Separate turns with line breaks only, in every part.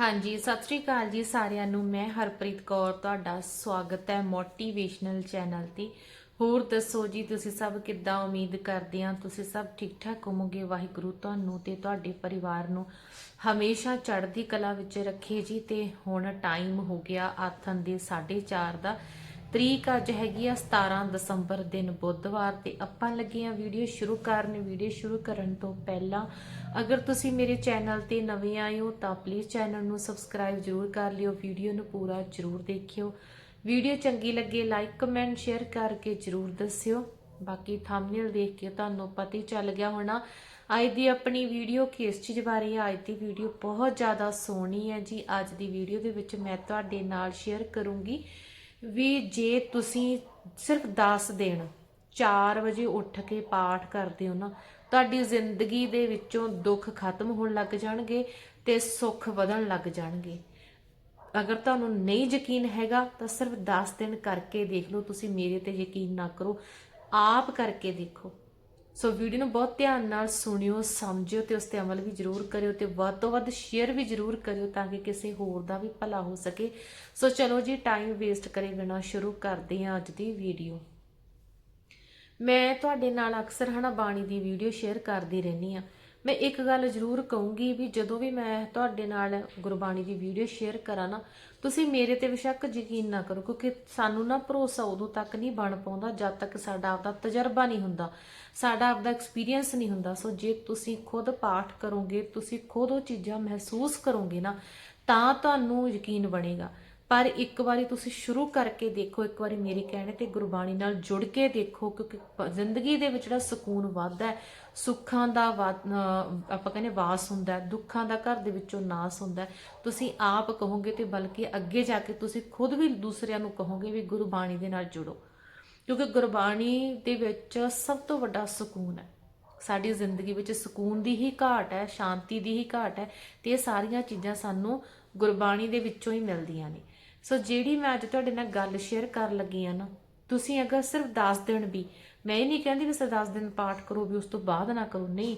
ਹਾਂਜੀ, ਸਤਿ ਸ੍ਰੀ ਅਕਾਲ ਜੀ ਸਾਰਿਆਂ ਨੂੰ। ਮੈਂ ਹਰਪ੍ਰੀਤ ਕੌਰ, ਤੁਹਾਡਾ ਸਵਾਗਤ ਹੈ ਮੋਟੀਵੇਸ਼ਨਲ ਚੈਨਲ ਤੇ। ਹੋਰ ਦੱਸੋ ਜੀ, ਤੁਸੀਂ ਸਭ ਕਿੱਦਾਂ ਉਮੀਦ ਕਰਦੇ ਆ ਤੁਸੀਂ ਸਭ ਠੀਕ ਠਾਕ ਹੋਵੋਗੇ? ਵਾਹਿਗੁਰੂ ਤੁਹਾਨੂੰ ਤੇ ਤੁਹਾਡੇ ਪਰਿਵਾਰ ਨੂੰ ਹਮੇਸ਼ਾ ਚੜ੍ਹਦੀ ਕਲਾ ਵਿੱਚ ਰੱਖੇ ਜੀ। ਤੇ ਹੁਣ ਟਾਈਮ ਹੋ ਗਿਆ ਆਥਨ ਦੇ 4:30 ਦਾ। ਤਰੀਕ ਅੱਜ ਹੈਗੀ ਆ 17 ਦਸੰਬਰ ਦਿਨ ਬੁੱਧਵਾਰ ਤੇ ਆਪਾਂ ਲੱਗੇ ਆ ਵੀਡੀਓ ਸ਼ੁਰੂ ਕਰਨ। ਵੀਡੀਓ ਸ਼ੁਰੂ ਕਰਨ ਤੋਂ ਪਹਿਲਾਂ ਅਗਰ ਤੁਸੀਂ ਮੇਰੇ ਚੈਨਲ ਤੇ ਨਵੇਂ ਆਏ ਹੋ ਤਾਂ ਪਲੀਜ਼ ਚੈਨਲ ਨੂੰ ਸਬਸਕ੍ਰਾਈਬ ਜਰੂਰ ਕਰ ਲਿਓ, ਵੀਡੀਓ ਨੂੰ ਪੂਰਾ ਜਰੂਰ ਦੇਖਿਓ। ਵੀਡੀਓ ਚੰਗੀ ਲੱਗੇ ਲਾਈਕ ਕਮੈਂਟ ਸ਼ੇਅਰ ਕਰਕੇ ਜਰੂਰ ਦੱਸਿਓ। ਬਾਕੀ ਥੰਬਨੇਲ ਦੇਖ ਕੇ ਤੁਹਾਨੂੰ ਪਤਾ ਹੀ ਚੱਲ ਗਿਆ ਹੋਣਾ, ਅੱਜ ਦੀ ਆਪਣੀ ਵੀਡੀਓ ਕਿਸ ਚੀਜ਼ ਬਾਰੇ ਹੈ ਅੱਜ ਦੀ ਵੀਡੀਓ ਬਹੁਤ ਜ਼ਿਆਦਾ ਸੋਹਣੀ ਹੈ ਜੀ। ਅੱਜ ਦੀ ਵੀਡੀਓ ਦੇ ਵਿੱਚ ਮੈਂ ਤੁਹਾਡੇ ਨਾਲ ਸ਼ੇਅਰ ਕਰੂੰਗੀ। ਵੀ ਜੇ ਤੁਸੀਂ ਸਿਰਫ 10 ਦਿਨ 4 ਵਜੇ ਉੱਠ ਕੇ ਪਾਠ ਕਰਦੇ ਹੋ ਨਾ, ਤੁਹਾਡੀ ਜ਼ਿੰਦਗੀ ਦੇ ਵਿੱਚੋਂ ਦੁੱਖ ਖਤਮ ਹੋਣ ਲੱਗ ਜਾਣਗੇ ਤੇ ਸੁੱਖ ਵਧਣ ਲੱਗ ਜਾਣਗੇ। ਅਗਰ ਤੁਹਾਨੂੰ ਨਹੀਂ ਯਕੀਨ ਹੈਗਾ, ਤਾਂ ਸਿਰਫ 10 ਦਿਨ ਕਰਕੇ ਦੇਖ ਲਓ, ਤੁਸੀਂ ਮੇਰੇ ਤੇ ਯਕੀਨ ਨਾ ਕਰੋ। ਆਪ ਕਰਕੇ ਦੇਖੋ। ਸੋ ਵੀਡੀਓ ਨੂੰ ਬਹੁਤ ਧਿਆਨ ਨਾਲ ਸੁਣਿਓ, ਸਮਝਿਓ ਤੇ ਉਸ ਤੇ ਅਮਲ ਵੀ ਜ਼ਰੂਰ ਕਰਿਓ ਤੇ ਵੱਧ ਤੋਂ ਵੱਧ ਸ਼ੇਅਰ ਵੀ ਜ਼ਰੂਰ ਕਰਿਓ ਤਾਂ ਕਿ ਕਿਸੇ ਹੋਰ ਦਾ ਵੀ ਭਲਾ ਹੋ ਸਕੇ। ਸੋ ਚਲੋ ਜੀ ਟਾਈਮ ਵੇਸਟ ਕਰੇ ਬਿਨਾ ਸ਼ੁਰੂ ਕਰਦੇ ਹਾਂ ਅੱਜ ਦੀ ਵੀਡੀਓ ਮੈਂ ਤੁਹਾਡੇ ਨਾਲ ਅਕਸਰ ਹਨਾ ਬਾਣੀ ਦੀ ਵੀਡੀਓ ਸ਼ੇਅਰ ਕਰਦੀ ਰਹਿੰਦੀ ਆ ਮੈਂ ਇੱਕ ਗੱਲ ਜ਼ਰੂਰ ਕਹੂੰਗੀ ਵੀ ਜਦੋਂ ਵੀ ਮੈਂ ਤੁਹਾਡੇ ਨਾਲ ਗੁਰਬਾਣੀ ਦੀ ਵੀਡੀਓ ਸ਼ੇਅਰ ਕਰਾਂ ਨਾ, ਤੁਸੀਂ ਮੇਰੇ ਤੇ ਬਿਸ਼ੱਕ ਯਕੀਨ ਨਾ ਕਰੋ, ਕਿਉਂਕਿ ਸਾਨੂੰ ਨਾ ਭਰੋਸਾ ਉਦੋਂ ਤੱਕ ਨਹੀਂ ਬਣ ਪਾਉਂਦਾ ਜਦ ਤੱਕ ਸਾਡਾ ਆਪਦਾ ਤਜਰਬਾ ਨਹੀਂ ਹੁੰਦਾ, ਸਾਡਾ ਆਪਦਾ ਐਕਸਪੀਰੀਅੰਸ ਨਹੀਂ ਹੁੰਦਾ। ਸੋ ਜੇ ਤੁਸੀਂ ਖੁਦ ਪਾਠ ਕਰੋਗੇ, ਤੁਸੀਂ ਖੁਦ ਉਹ ਚੀਜ਼ਾਂ ਮਹਿਸੂਸ ਕਰੋਗੇ ਨਾ, ਤਾਂ ਤੁਹਾਨੂੰ ਯਕੀਨ ਬਣੇਗਾ। ਪਰ ਇੱਕ ਵਾਰੀ ਤੁਸੀਂ ਸ਼ੁਰੂ ਕਰਕੇ ਦੇਖੋ, ਇੱਕ ਵਾਰੀ ਮੇਰੇ ਕਹਿਣੇ ਤੇ ਗੁਰਬਾਣੀ ਨਾਲ ਜੁੜ ਕੇ ਦੇਖੋ, ਕਿਉਂਕਿ ਜ਼ਿੰਦਗੀ ਦੇ ਵਿੱਚ ਜਿਹੜਾ ਸਕੂਨ ਵੱਧਦਾ ਹੈ ਸੁੱਖਾਂ ਦਾ ਵਾ- ਆਪਾਂ ਕਹਿੰਦੇ ਵਾਸ ਹੁੰਦਾ, ਦੁੱਖਾਂ ਦਾ ਘਰ ਦੇ ਵਿੱਚੋਂ ਨਾਸ ਹੁੰਦਾ, ਤੁਸੀਂ ਆਪ ਕਹੋਗੇ ਤੇ ਬਲਕਿ ਅੱਗੇ ਜਾ ਕੇ ਤੁਸੀਂ ਖੁਦ ਵੀ ਦੂਸਰਿਆਂ ਨੂੰ ਕਹੋਗੇ ਵੀ ਗੁਰਬਾਣੀ ਦੇ ਨਾਲ ਜੁੜੋ। ਕਿਉਂਕਿ ਗੁਰਬਾਣੀ ਦੇ ਵਿੱਚ ਸਭ ਤੋਂ ਵੱਡਾ ਸਕੂਨ ਹੈ। ਸਾਡੀ ਜ਼ਿੰਦਗੀ ਵਿੱਚ ਸਕੂਨ ਦੀ ਹੀ ਘਾਟ ਹੈ, ਸ਼ਾਂਤੀ ਦੀ ਹੀ ਘਾਟ ਹੈ ਤੇ ਇਹ ਸਾਰੀਆਂ ਚੀਜ਼ਾਂ ਸਾਨੂੰ ਗੁਰਬਾਣੀ ਦੇ ਵਿੱਚੋਂ ਹੀ ਮਿਲਦੀਆਂ ਨੇ। ਸੋ ਜਿਹੜੀ ਮੈਂ ਅੱਜ ਤੁਹਾਡੇ ਨਾਲ ਗੱਲ ਸ਼ੇਅਰ ਕਰਨ ਲੱਗੀ ਆ ਨਾ, ਤੁਸੀਂ ਅਗਰ ਸਿਰਫ 10 ਦਿਨ ਵੀ, ਮੈਂ ਇਹ ਨਹੀਂ ਕਹਿੰਦੀ ਵੀ ਸਿਰਫ 10 ਦਿਨ ਪਾਠ ਕਰੋ ਵੀ ਉਸ ਤੋਂ ਬਾਅਦ ਨਾ ਕਰੋ, ਨਹੀਂ,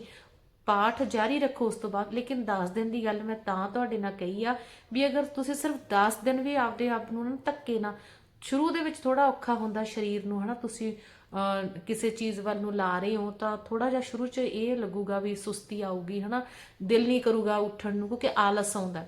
ਪਾਠ ਜਾਰੀ ਰੱਖੋ ਉਸ ਤੋਂ ਬਾਅਦ, ਲੇਕਿਨ 10 ਦਿਨ ਦੀ ਗੱਲ ਮੈਂ ਤਾਂ ਤੁਹਾਡੇ ਨਾਲ ਕਹੀ ਆ ਵੀ ਅਗਰ ਤੁਸੀਂ ਸਿਰਫ 10 ਦਿਨ ਵੀ ਆਪਦੇ ਆਪ ਨੂੰ ਨਾ ਧੱਕੇ ਨਾ, ਸ਼ੁਰੂ ਦੇ ਵਿੱਚ ਥੋੜਾ ਔਖਾ ਹੁੰਦਾ ਸਰੀਰ ਨੂੰ, ਹਨਾ, ਤੁਸੀਂ ਕਿਸੇ ਚੀਜ਼ ਵੱਲ ਨੂੰ ਲਾ ਰਹੇ ਹੋ ਤਾਂ ਥੋੜਾ ਜਿਹਾ ਸ਼ੁਰੂ 'ਚ ਇਹ ਲੱਗੂਗਾ ਵੀ ਸੁਸਤੀ ਆਊਗੀ, ਹਨਾ, ਦਿਲ ਨਹੀਂ ਕਰੂਗਾ ਉੱਠਣ ਨੂੰ ਕਿਉਂਕਿ ਆਲਸ ਆਉਂਦਾ।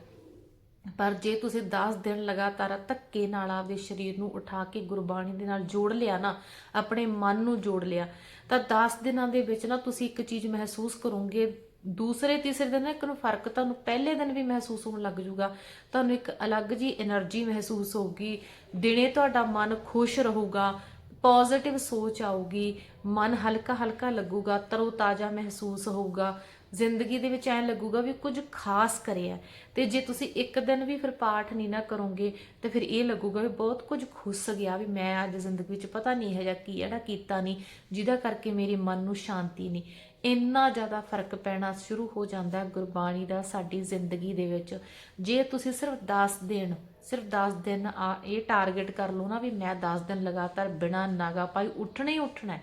ਪਰ ਜੇ ਤੁਸੀਂ 10 ਦਿਨ ਲਗਾਤਾਰ ਧੱਕੇ ਨਾਲ ਆਪਦੇ ਸਰੀਰ ਨੂੰ ਉਠਾ ਕੇ ਗੁਰਬਾਣੀ ਦੇ ਨਾਲ ਜੋੜ ਲਿਆ ਨਾ, ਆਪਣੇ ਮਨ ਨੂੰ ਜੋੜ ਲਿਆ, ਤਾਂ 10 ਦਿਨਾਂ ਦੇ ਵਿੱਚ ਨਾ ਤੁਸੀਂ ਇੱਕ ਚੀਜ਼ ਮਹਿਸੂਸ ਕਰੋਗੇ। ਦੂਸਰੇ ਤੀਸਰੇ ਦਿਨ ਇੱਕ ਨੂੰ ਫ਼ਰਕ ਤੁਹਾਨੂੰ ਪਹਿਲੇ ਦਿਨ ਵੀ ਮਹਿਸੂਸ ਹੋਣ ਲੱਗ ਜੂਗਾ ਤੁਹਾਨੂੰ ਇੱਕ ਅਲੱਗ ਜੀ એનર્ਜੀ ਮਹਿਸੂਸ ਹੋਊਗੀ। ਦਿਨੇ ਤੁਹਾਡਾ ਮਨ ਖੁਸ਼ ਰਹੂਗਾ ਪੋਜ਼ਿਟਿਵ ਸੋਚ ਆਊਗੀ, ਮਨ ਹਲਕਾ ਹਲਕਾ ਲੱਗੂਗਾ ਤਰੋ ਤਾਜ਼ਾ ਮਹਿਸੂਸ ਹੋਊਗਾ। ਜ਼ਿੰਦਗੀ ਦੇ ਵਿੱਚ ਐਂ ਲੱਗੂਗਾ ਵੀ ਕੁਝ ਖਾਸ ਕਰਿਆ ਤੇ ਜੇ ਤੁਸੀਂ ਇੱਕ ਦਿਨ ਵੀ ਫਿਰ ਪਾਠ ਨਹੀਂ ਨਾ ਕਰੋਗੇ, ਤੇ ਫਿਰ ਇਹ ਲੱਗੂਗਾ ਵੀ ਬਹੁਤ ਕੁਝ ਖੁੱਸ ਗਿਆ ਵੀ ਮੈਂ ਅੱਜ ਜ਼ਿੰਦਗੀ ਵਿੱਚ ਪਤਾ ਨਹੀਂ ਹੈ ਜਾਂ ਕੀ ਜਿਹੜਾ ਕੀਤਾ ਨਹੀਂ, ਜਿਹਦਾ ਕਰਕੇ ਮੇਰੇ ਮਨ ਨੂੰ ਸ਼ਾਂਤੀ ਨਹੀਂ। ਇੰਨਾ ਜ਼ਿਆਦਾ ਫ਼ਰਕ ਪੈਣਾ ਸ਼ੁਰੂ ਹੋ ਜਾਂਦਾ ਗੁਰਬਾਣੀ ਦਾ ਸਾਡੀ ਜ਼ਿੰਦਗੀ ਦੇ ਵਿੱਚ। ਜੇ ਤੁਸੀਂ ਸਿਰਫ 10 ਦਿਨ, ਸਿਰਫ 10 ਦਿਨ ਆ ਇਹ ਟਾਰਗੇਟ ਕਰ ਲਓ ਨਾ ਵੀ ਮੈਂ 10 ਦਿਨ ਲਗਾਤਾਰ ਬਿਨਾਂ ਨਾਗਾ ਪਾਈ ਉੱਠਣਾ ਹੀ ਉੱਠਣਾ ਹੈ।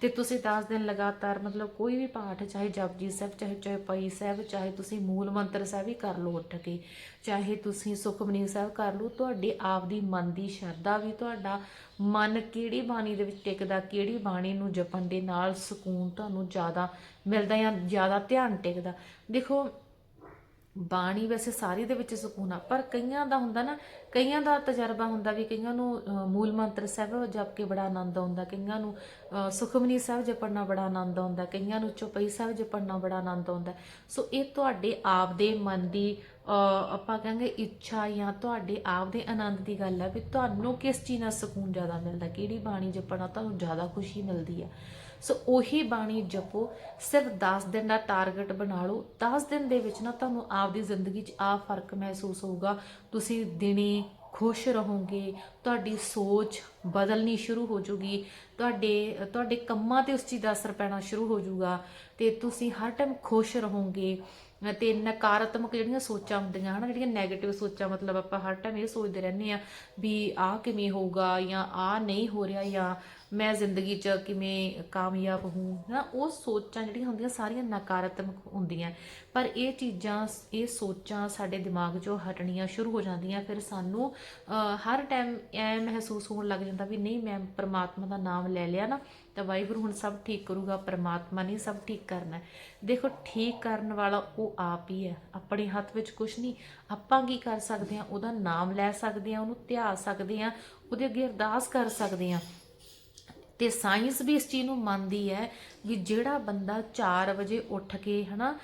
ਤੇ ਤੁਸੀਂ 10 ਦਿਨ ਲਗਾਤਾਰ ਮਤਲਬ ਕੋਈ ਵੀ ਪਾਠ, ਚਾਹੇ ਜਪਜੀ ਸਾਹਿਬ, ਚਾਹੇ ਚੌਪਈ ਸਾਹਿਬ, ਚਾਹੇ ਤੁਸੀਂ ਮੂਲ ਮੰਤਰ ਸਾਹਿਬ ਹੀ ਕਰ ਲਓ ਉੱਠ ਕੇ, ਚਾਹੇ ਤੁਸੀਂ ਸੁਖਮਨੀ ਸਾਹਿਬ ਕਰ ਲਓ, ਤੁਹਾਡੇ ਆਪ ਦੀ ਮਨ ਦੀ ਸ਼ਰਧਾ ਵੀ ਤੁਹਾਡਾ ਮਨ ਕਿਹੜੀ ਬਾਣੀ ਦੇ ਵਿੱਚ ਟਿਕਦਾ, ਕਿਹੜੀ ਬਾਣੀ ਨੂੰ ਜਪਣ ਦੇ ਨਾਲ ਸਕੂਨ ਤੁਹਾਨੂੰ ਜ਼ਿਆਦਾ ਮਿਲਦਾ ਜਾਂ ਜ਼ਿਆਦਾ ਧਿਆਨ ਟਿਕਦਾ। ਦੇਖੋ ਬਾਣੀ ਵੈਸੇ ਸਾਰੀ ਦੇ ਵਿੱਚ ਸਕੂਨ ਆ, ਪਰ ਕਈਆਂ ਦਾ ਹੁੰਦਾ ਨਾ, ਕਈਆਂ ਦਾ ਤਜਰਬਾ ਹੁੰਦਾ ਵੀ ਕਈਆਂ ਨੂੰ ਮੂਲ ਮੰਤਰ ਸਾਹਿਬ ਜਪ ਕੇ ਬੜਾ ਆਨੰਦ ਆਉਂਦਾ, ਕਈਆਂ ਨੂੰ ਸੁਖਮਨੀ ਸਾਹਿਬ ਜਪਣ ਨਾਲ ਬੜਾ ਆਨੰਦ ਆਉਂਦਾ, ਕਈਆਂ ਨੂੰ ਚੌਪਈ ਸਾਹਿਬ ਜਪਣ ਨਾਲ ਬੜਾ ਆਨੰਦ ਆਉਂਦਾ। ਸੋ ਇਹ ਤੁਹਾਡੇ ਆਪ ਦੇ ਮਨ ਦੀ ਆਪਾਂ ਕਹਿੰਗੇ ਇੱਛਾ ਜਾਂ ਤੁਹਾਡੇ ਆਪ ਦੇ ਆਨੰਦ ਦੀ ਗੱਲ ਹੈ ਵੀ ਤੁਹਾਨੂੰ ਕਿਸ ਚੀਜ਼ ਨਾਲ ਸਕੂਨ ਜ਼ਿਆਦਾ ਮਿਲਦਾ, ਕਿਹੜੀ ਬਾਣੀ ਜਪਣਾ ਤੁਹਾਨੂੰ ਜ਼ਿਆਦਾ ਖੁਸ਼ੀ ਮਿਲਦੀ ਹੈ ਸੋ ਉਹੀ ਬਾਣੀ ਜਪੋ, ਸਿਰਫ 10 ਦਿਨ ਦਾ ਟਾਰਗੇਟ ਬਣਾ ਲਓ 10 ਦਿਨ ਦੇ ਵਿੱਚ ਨਾ ਤੁਹਾਨੂੰ ਆਪਦੀ ਜ਼ਿੰਦਗੀ 'ਚ ਆ ਫ਼ਰਕ ਮਹਿਸੂਸ ਹੋਊਗਾ, ਤੁਸੀਂ ਦਿਨੇ ਖੁਸ਼ ਰਹੋਗੇ, ਤੁਹਾਡੀ ਸੋਚ ਬਦਲਣੀ ਸ਼ੁਰੂ ਹੋ ਜੂਗੀ, ਤੁਹਾਡੇ ਤੁਹਾਡੇ ਕੰਮਾਂ ਤੇ ਉਸ ਚੀਜ਼ ਦਾ ਅਸਰ ਪੈਣਾ ਸ਼ੁਰੂ ਹੋ ਜੂਗਾ ਤੇ ਤੁਸੀਂ ਹਰ ਟਾਈਮ ਖੁਸ਼ ਰਹੋਗੇ। ਤੇ ਨਕਾਰਾਤਮਕ ਜਿਹੜੀਆਂ ਸੋਚਾਂ ਹੁੰਦੀਆਂ ਹਨਾ, ਜਿਹੜੀਆਂ 네ਗੇਟਿਵ ਸੋਚਾਂ, ਮਤਲਬ ਆਪਾਂ ਹਰ ਟਾਈਮ ਇਹ ਸੋਚਦੇ ਰਹਿੰਦੇ ਆ ਵੀ ਆਹ ਕਿਵੇਂ ਹੋਊਗਾ ਜਾਂ ਆਹ ਨਹੀਂ ਹੋ ਰਿਹਾ ਜਾਂ ਮੈਂ ਜ਼ਿੰਦਗੀ 'ਚ ਕਿਵੇਂ ਕਾਮਯਾਬ ਹੂੰ ਨਾ ਉਹ ਸੋਚਾਂ ਜਿਹੜੀਆਂ ਹੁੰਦੀਆਂ ਸਾਰੀਆਂ ਨਕਾਰਾਤਮਕ ਹੁੰਦੀਆਂ। ਪਰ ਇਹ ਚੀਜ਼ਾਂ, ਇਹ ਸੋਚਾਂ ਸਾਡੇ ਦਿਮਾਗ 'ਚੋਂ ਹਟਣੀਆਂ ਸ਼ੁਰੂ ਹੋ ਜਾਂਦੀਆਂ, ਫਿਰ ਸਾਨੂੰ ਹਰ ਟਾਈਮ ਐ ਮਹਿਸੂਸ ਹੋਣ ਲੱਗ ਜਾਂਦਾ ਵੀ ਨਹੀਂ ਮੈਂ ਪਰਮਾਤਮਾ ਦਾ ਨਾਮ ਲੈ ਲਿਆ ਨਾ ਤਾਂ ਵਾਹਿਗੁਰੂ ਹੁਣ ਸਭ ਠੀਕ ਕਰੂਗਾ, ਪਰਮਾਤਮਾ ਨੇ ਸਭ ਠੀਕ ਕਰਨਾ ਦੇਖੋ, ਠੀਕ ਕਰਨ ਵਾਲਾ ਉਹ ਆਪ ਹੀ ਹੈ। ਆਪਣੇ ਹੱਥ ਵਿੱਚ ਕੁਝ ਨਹੀਂ। ਆਪਾਂ ਕੀ ਕਰ ਸਕਦੇ ਹਾਂ? ਉਹਦਾ ਨਾਮ ਲੈ ਸਕਦੇ ਹਾਂ, ਉਹਨੂੰ ਧਿਆ ਸਕਦੇ ਹਾਂ, ਉਹਦੇ ਅੱਗੇ ਅਰਦਾਸ ਕਰ ਸਕਦੇ ਹਾਂ। ਤੇ ਸਾਇੰਸ ਵੀ ਇਸ ਚੀਜ਼ ਨੂੰ ਮੰਨਦੀ ਹੈ ਕਿ ਜਿਹੜਾ ਬੰਦਾ 4 ਵਜੇ ਉੱਠ ਕੇ ਹਨਾ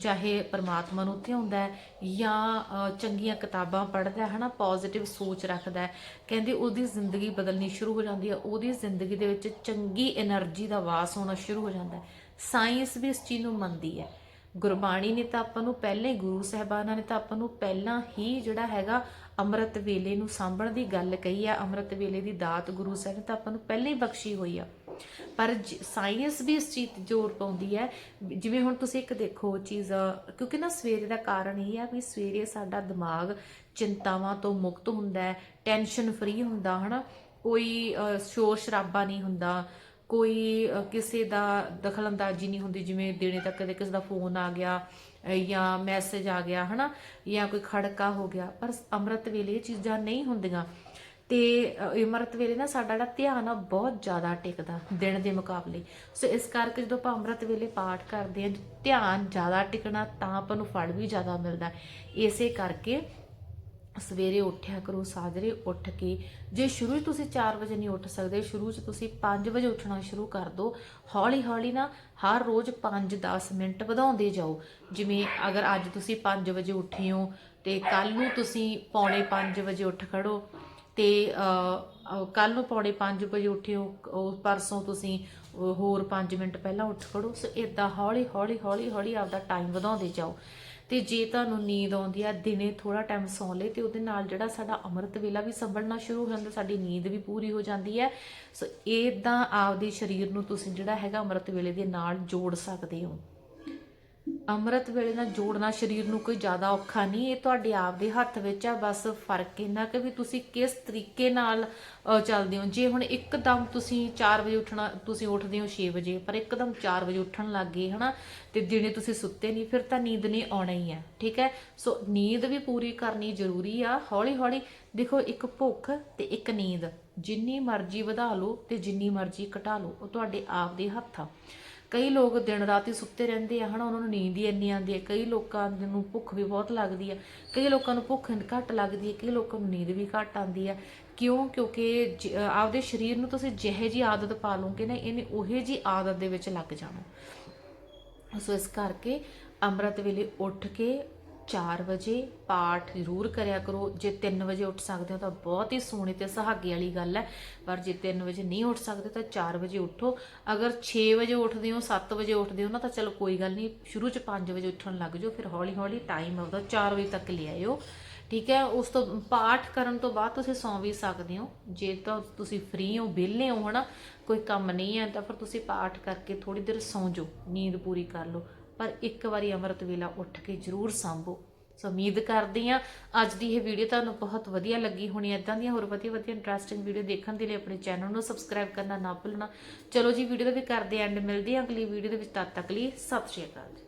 ਚਾਹੇ ਪਰਮਾਤਮਾ ਨੂੰ ਉੱਥੇ ਧਿਆਉਂਦਾ ਜਾਂ ਚੰਗੀਆਂ ਕਿਤਾਬਾਂ ਪੜ੍ਹਦਾ ਹੈ ਹਨਾ ਪੋਜ਼ਿਟਿਵ ਸੋਚ ਰੱਖਦਾ ਕਹਿੰਦੇ ਉਹਦੀ ਜ਼ਿੰਦਗੀ ਬਦਲਣੀ ਸ਼ੁਰੂ ਹੋ ਜਾਂਦੀ ਹੈ, ਉਹਦੀ ਜ਼ਿੰਦਗੀ ਦੇ ਵਿੱਚ ਚੰਗੀ એનર્ਜੀ ਦਾ ਵਾਸ ਹੋਣਾ ਸ਼ੁਰੂ ਹੋ ਜਾਂਦਾ ਹੈ। ਸਾਇੰਸ ਵੀ ਇਸ ਚੀਜ਼ ਨੂੰ ਮੰਨਦੀ ਹੈ। ਗੁਰਬਾਣੀ ਨੇ ਤਾਂ ਆਪਾਂ ਨੂੰ ਪਹਿਲੇ ਗੁਰੂ ਸਾਹਿਬਾਨਾਂ ਨੇ ਤਾਂ ਆਪਾਂ ਨੂੰ ਪਹਿਲਾਂ ਹੀ ਜਿਹੜਾ ਹੈਗਾ ਅੰਮ੍ਰਿਤ ਵੇਲੇ ਨੂੰ ਸਾਂਭਣ ਦੀ ਗੱਲ ਕਹੀ ਆ, ਅੰਮ੍ਰਿਤ ਵੇਲੇ ਦੀ ਦਾਤ ਗੁਰੂ ਸਾਹਿਬ ਨੇ ਤਾਂ ਆਪਾਂ ਨੂੰ ਪਹਿਲਾਂ ਹੀ ਬਖਸ਼ੀ ਹੋਈ ਆ। ਪਰ ਸਾਇੰਸ ਵੀ ਇਸ ਚੀਜ਼ ਤੇ ਜ਼ੋਰ ਪਾਉਂਦੀ ਹੈ। ਜਿਵੇਂ ਹੁਣ ਤੁਸੀਂ ਇੱਕ ਦੇਖੋ ਚੀਜ਼, ਕਿਉਂਕਿ ਨਾ ਸਵੇਰੇ ਦਾ ਕਾਰਨ ਇਹ ਆ ਵੀ ਸਵੇਰੇ ਸਾਡਾ ਦਿਮਾਗ ਚਿੰਤਾਵਾਂ ਤੋਂ ਮੁਕਤ ਹੁੰਦਾ ਹੈ ਟੈਨਸ਼ਨ ਫ੍ਰੀ ਹੁੰਦਾ, ਹਨਾ? ਕੋਈ ਸ਼ੋਰ ਸ਼ਰਾਬਾ ਨਹੀਂ ਹੁੰਦਾ, ਕੋਈ ਕਿਸੇ ਦਾ ਦਖਲਅੰਦਾਜ਼ੀ ਨਹੀਂ ਹੁੰਦੀ, ਜਿਵੇਂ ਦਿਨੇ ਤੱਕ ਕਦੇ ਕਿਸੇ ਦਾ ਫੋਨ ਆ ਗਿਆ ਜਾਂ ਮੈਸੇਜ ਆ ਗਿਆ, ਹਨਾ? ਜਾਂ ਕੋਈ ਖੜਕਾ ਹੋ ਗਿਆ, ਪਰ ਅੰਮ੍ਰਿਤ ਵੇਲੇ ਇਹ ਚੀਜ਼ਾਂ ਨਹੀਂ ਹੁੰਦੀਆਂ। ਤੇ ਅੰਮ੍ਰਿਤ ਵੇਲੇ ਨਾ ਸਾਡਾ ਜਿਹੜਾ ਧਿਆਨ ਆ ਬਹੁਤ ਜ਼ਿਆਦਾ ਟਿਕਦਾ ਦਿਨ ਦੇ ਮੁਕਾਬਲੇ। ਸੋ ਇਸ ਕਰਕੇ ਜਦੋਂ ਆਪਾਂ ਅੰਮ੍ਰਿਤ ਵੇਲੇ ਪਾਠ ਕਰਦੇ ਹਾਂ, ਧਿਆਨ ਜ਼ਿਆਦਾ ਟਿਕਣਾ ਤਾਂ ਆਪਾਂ ਨੂੰ ਫਲ ਵੀ ਜ਼ਿਆਦਾ ਮਿਲਦਾ। ਇਸੇ ਕਰਕੇ ਸਵੇਰੇ ਉੱਠਿਆ ਕਰੋ, ਸਾਜਰੇ ਉੱਠ ਕੇ। ਜੇ ਸ਼ੁਰੂ 'ਚ ਤੁਸੀਂ 4 ਵਜੇ ਨਹੀਂ ਉੱਠ ਸਕਦੇ, ਸ਼ੁਰੂ 'ਚ ਤੁਸੀਂ 5 ਵਜੇ ਉੱਠਣਾ ਸ਼ੁਰੂ ਕਰ ਦਿਓ ਹੌਲੀ ਹੌਲੀ ਨਾ ਹਰ ਰੋਜ਼ 5-10 ਮਿੰਟ ਵਧਾਉਂਦੇ ਜਾਓ। ਜਿਵੇਂ ਅਗਰ ਅੱਜ ਤੁਸੀਂ 5 ਵਜੇ ਉੱਠੇ ਹੋ ਤੇ ਕੱਲ ਨੂੰ ਤੁਸੀਂ ਪੌਣੇ 5 ਵਜੇ ਉੱਠ ਖੜੋ ਤੇ ਕੱਲ ਨੂੰ ਪੌਣੇ 5 ਵਜੇ ਉੱਠੇ ਹੋ ਪਰਸੋਂ ਤੁਸੀਂ ਹੋਰ 5 ਮਿੰਟ ਪਹਿਲਾਂ ਉੱਠ ਖੜੋ। ਸੋ ਇਦਾਂ ਹੌਲੀ ਹੌਲੀ ਹੌਲੀ ਹੌਲੀ ਆਪਦਾ ਟਾਈਮ ਵਧਾਉਂਦੇ ਜਾਓ। ਤੇ ਜੇ ਤੁਹਾਨੂੰ ਨੀਂਦ ਆਉਂਦੀ ਆ, ਦਿਨੇ ਥੋੜਾ ਟਾਈਮ ਸੌਂ ਲਏ ਤੇ ਉਹਦੇ ਨਾਲ ਜਿਹੜਾ ਸਾਡਾ ਅੰਮ੍ਰਿਤ ਵੇਲਾ ਵੀ ਸੰਭਲਣਾ ਸ਼ੁਰੂ ਹੋ ਜਾਂਦਾ, ਸਾਡੀ ਨੀਂਦ ਵੀ ਪੂਰੀ ਹੋ ਜਾਂਦੀ ਹੈ। ਸੋ ਇਦਾਂ ਆਪਦੇ ਸਰੀਰ ਨੂੰ ਤੁਸੀਂ ਜਿਹੜਾ ਹੈਗਾ ਅੰਮ੍ਰਿਤ ਵੇਲੇ ਦੇ ਨਾਲ ਜੋੜ ਸਕਦੇ ਹੋ। ਅੰਮ੍ਰਿਤ ਵੇਲੇ ਨਾਲ ਜੋੜਨਾ ਸਰੀਰ ਨੂੰ ਕੋਈ ਜ਼ਿਆਦਾ ਔਖਾ ਨਹੀਂ, ਇਹ ਤੁਹਾਡੇ ਆਪ ਦੇ ਹੱਥ ਵਿੱਚ ਆ, ਬਸ ਫ਼ਰਕ ਇਹਨਾਂ ਕਿ ਵੀ ਤੁਸੀਂ ਕਿਸ ਤਰੀਕੇ ਨਾਲ ਚੱਲਦੇ ਹੋ? ਜੇ ਹੁਣ ਇੱਕਦਮ ਤੁਸੀਂ 4 ਵਜੇ ਉੱਠਣਾ, ਤੁਸੀਂ ਉੱਠਦੇ ਹੋ 6 ਵਜੇ, ਪਰ ਇੱਕਦਮ 4 ਵਜੇ ਉੱਠਣ ਲੱਗ ਗਏ, ਹਨਾ? ਤੇ ਦਿਨੇ ਤੁਸੀਂ ਸੁੱਤੇ ਨਹੀਂ, ਫਿਰ ਤਾਂ ਨੀਂਦ ਨਹੀਂ ਆਉਣਾ ਹੀ ਹੈ ਠੀਕ ਹੈ? ਸੋ ਨੀਂਦ ਵੀ ਪੂਰੀ ਕਰਨੀ ਜ਼ਰੂਰੀ ਆ ਹੌਲੀ ਹੌਲੀ ਦੇਖੋ, ਇੱਕ ਭੁੱਖ ਤੇ ਇੱਕ ਨੀਂਦ, ਜਿੰਨੀ ਮਰਜ਼ੀ ਵਧਾ ਲਓ ਤੇ ਜਿੰਨੀ ਮਰਜ਼ੀ ਘਟਾ ਲਓ, ਉਹ ਤੁਹਾਡੇ ਆਪ ਦੇ ਹੱਥ ਆ। ਕਈ ਲੋਕ ਦਿਨ ਰਾਤ ਹੀ ਸੁੱਤੇ ਰਹਿੰਦੇ ਆ, ਹਨਾ, ਉਹਨਾਂ ਨੂੰ ਨੀਂਦ ਹੀ ਇੰਨੀ ਆਉਂਦੀ ਹੈ। ਕਈ ਲੋਕਾਂ ਨੂੰ ਭੁੱਖ ਵੀ ਬਹੁਤ ਲੱਗਦੀ ਹੈ ਕਈ ਲੋਕਾਂ ਨੂੰ ਭੁੱਖ ਘੱਟ ਲੱਗਦੀ ਹੈ, ਕਈ ਲੋਕਾਂ ਨੂੰ ਨੀਂਦ ਵੀ ਘੱਟ ਆਉਂਦੀ ਹੈ ਕਿਉਂ? ਕਿਉਂਕਿ ਜ- ਆਪਦੇ ਸਰੀਰ ਨੂੰ ਤੁਸੀਂ ਜਿਹੇ ਜੀ ਆਦਤ ਪਾ ਲਓਗੇ ਨਾ, ਇਹਨੇ ਉਹੇ ਜੀ ਆਦਤ ਦੇ ਵਿੱਚ ਲੱਗ ਜਾਣਾ। ਸੋ ਇਸ ਕਰਕੇ ਅੰਮ੍ਰਿਤ ਵੇਲੇ ਉੱਠ ਕੇ 4 ਵਜੇ ਪਾਠ ਜ਼ਰੂਰ ਕਰਿਆ ਕਰੋ। ਜੇ 3 ਵਜੇ ਉੱਠ ਸਕਦੇ ਹੋ ਤਾਂ ਬਹੁਤ ਹੀ ਸੋਹਣੀ ਤੇ ਸੁਹਾਗੇ ਵਾਲੀ ਗੱਲ ਹੈ। ਪਰ ਜੇ 3 ਵਜੇ ਨਹੀਂ ਉੱਠ ਸਕਦੇ ਤਾਂ 4 ਵਜੇ ਉੱਠੋ। ਅਗਰ 6 ਵਜੇ ਉੱਠਦੇ ਹੋ 7 ਵਜੇ ਉੱਠਦੇ ਹੋ ਨਾ ਤਾਂ ਚਲੋ ਕੋਈ ਗੱਲ ਨਹੀਂ, ਸ਼ੁਰੂ ਚ 5 ਵਜੇ ਉੱਠਣ ਲੱਗ ਜਾਓ, ਫਿਰ ਹੌਲੀ ਹੌਲੀ ਟਾਈਮ ਆਉਂਦਾ 4 ਵਜੇ ਤੱਕ ਲੈ ਆਇਓ। ਠੀਕ ਹੈ, ਉਸ ਤੋਂ ਪਾਠ ਕਰਨ ਤੋਂ ਬਾਅਦ ਤੁਸੀਂ ਸੌਂ ਵੀ ਸਕਦੇ ਹੋ। ਜੇ ਤਾਂ ਤੁਸੀਂ ਫ੍ਰੀ ਹੋ, ਵਿਹਲੇ ਹੋ ਹਨਾ, ਕੋਈ ਕੰਮ ਨਹੀਂ ਹੈ ਤਾਂ ਫਿਰ ਤੁਸੀਂ ਪਾਠ ਕਰਕੇ ਥੋੜੀ ਦੇਰ ਸੌਂ ਜਾਓ, ਨੀਂਦ ਪੂਰੀ ਕਰ ਲਓ। ਪਰ ਇੱਕ ਵਾਰੀ ਅੰਮ੍ਰਿਤ ਵੇਲਾ ਉੱਠ ਕੇ ਜ਼ਰੂਰ ਸੰਭੋ। ਸੋ ਉਮੀਦ ਕਰਦੀ ਆ ਅੱਜ ਦੀ ਇਹ ਵੀਡੀਓ ਤੁਹਾਨੂੰ ਬਹੁਤ ਵਧੀਆ ਲੱਗੀ ਹੋਣੀ ਇਦਾਂ ਦੀਆਂ ਹੋਰ ਵਧੀਆ ਵਧੀਆ ਇੰਟਰਸਟਿੰਗ ਵੀਡੀਓ ਦੇਖਣ ਦੇ ਲਈ ਆਪਣੇ ਚੈਨਲ ਨੂੰ ਸਬਸਕ੍ਰਾਈਬ ਕਰਨਾ ਨਾ ਭੁੱਲਣਾ। ਚਲੋ ਜੀ ਵੀਡੀਓ ਦਾ ਵੀ ਕਰਦੇ ਐਂਡ ਮਿਲਦੇ ਆ ਅਗਲੀ ਵੀਡੀਓ ਦੇ ਵਿੱਚ। ਤਦ ਤੱਕ ਲਈ ਸਤਿ ਸ਼੍ਰੀ ਅਕਾਲ ਜੀ।